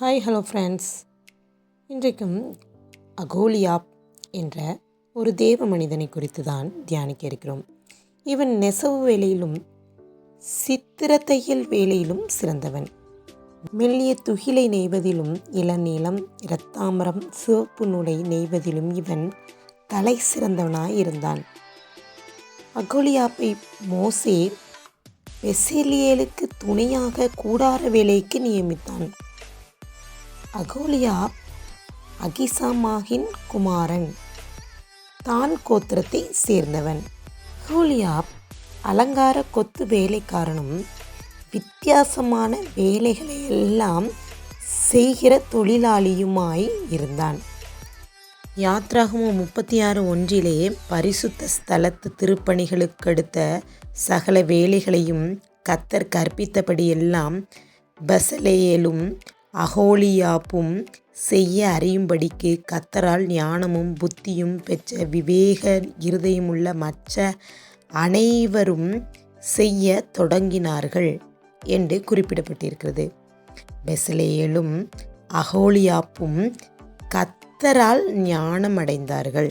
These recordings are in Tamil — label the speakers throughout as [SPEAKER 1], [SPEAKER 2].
[SPEAKER 1] ஹாய் ஹலோ ஃப்ரெண்ட்ஸ் இன்றைக்கும் அகோலியாப் என்ற ஒரு தேவ மனிதனை குறித்து தான் தியானிக்க இருக்கிறோம். இவன் நெசவு வேலையிலும் சித்திர தையல் வேலையிலும் சிறந்தவன். மெல்லிய துகிலை நெய்வதிலும் இளநீளம் இரத்தாமரம் சிவப்பு நூலை நெய்வதிலும் இவன் தலை சிறந்தவனாய் இருந்தான். அகோலியாப்பை மோசே பெசேலியலுக்கு துணையாக கூடார வேலைக்கு நியமித்தான். அகோலியாப் அகிசாமாகின் குமாரன். தான் கோத்திரத்தை சேர்ந்தவன். அகோலியாப் அலங்கார கொத்து வேலைக்காரனும் வித்தியாசமான வேலைகளை எல்லாம் செய்கிற தொழிலாளியுமாய் இருந்தான். யாத்ராகமும் முப்பத்தி ஆறு ஒன்றிலே பரிசுத்த ஸ்தலத்து திருப்பணிகளுக்கடுத்த சகல வேலைகளையும் கத்தர் கற்பித்தபடியெல்லாம் பசலேயலும் அகோலியாப்பும் செய்ய அறியும்படிக்கு கத்தரால் ஞானமும் புத்தியும் பெற்ற விவேக இருதயமுள்ள மற்ற அனைவரும் செய்ய தொடங்கினார்கள் என்று குறிப்பிடப்பட்டிருக்கிறது. பெசலேயலும் அகோலியாப்பும் கத்தரால் ஞானம் அடைந்தார்கள்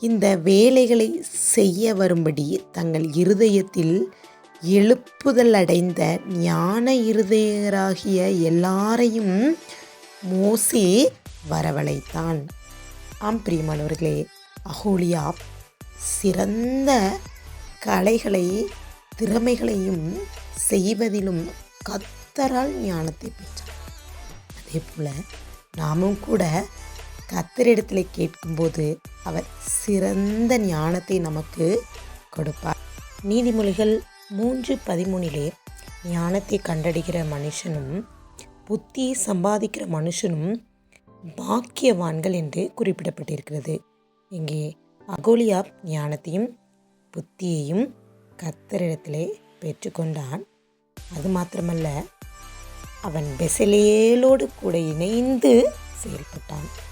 [SPEAKER 1] இந்த வேலைகளை செய்ய வரும்படி தங்கள் இருதயத்தில் எழுப்புதல் அடைந்த ஞான இருதயராகிய எல்லாரையும் மோசே வரவழைத்தான். ஆம் பிரியமானவர்களே அகோலியா சிறந்த கலைகளை திறமைகளையும் செய்வதிலும் கத்தரால் ஞானத்தை பெற்றார். அதே போல் நாமும் கூட கத்தரிடத்தில் கேட்கும்போது அவர் சிறந்த ஞானத்தை நமக்கு கொடுப்பார். நீதிமொழிகள் மூன்று பதிமூணிலே ஞானத்தை கண்டடைகிற மனுஷனும் புத்தியை சம்பாதிக்கிற மனுஷனும் பாக்கியவான்கள் என்று குறிப்பிடப்பட்டிருக்கிறது. இங்கே அகோலியா ஞானத்தையும் புத்தியையும் கத்தரிடத்திலே பெற்றுக்கொண்டான். அது மாத்திரமல்ல அவன் பெசலேலோடு கூட இணைந்து செயல்பட்டான்.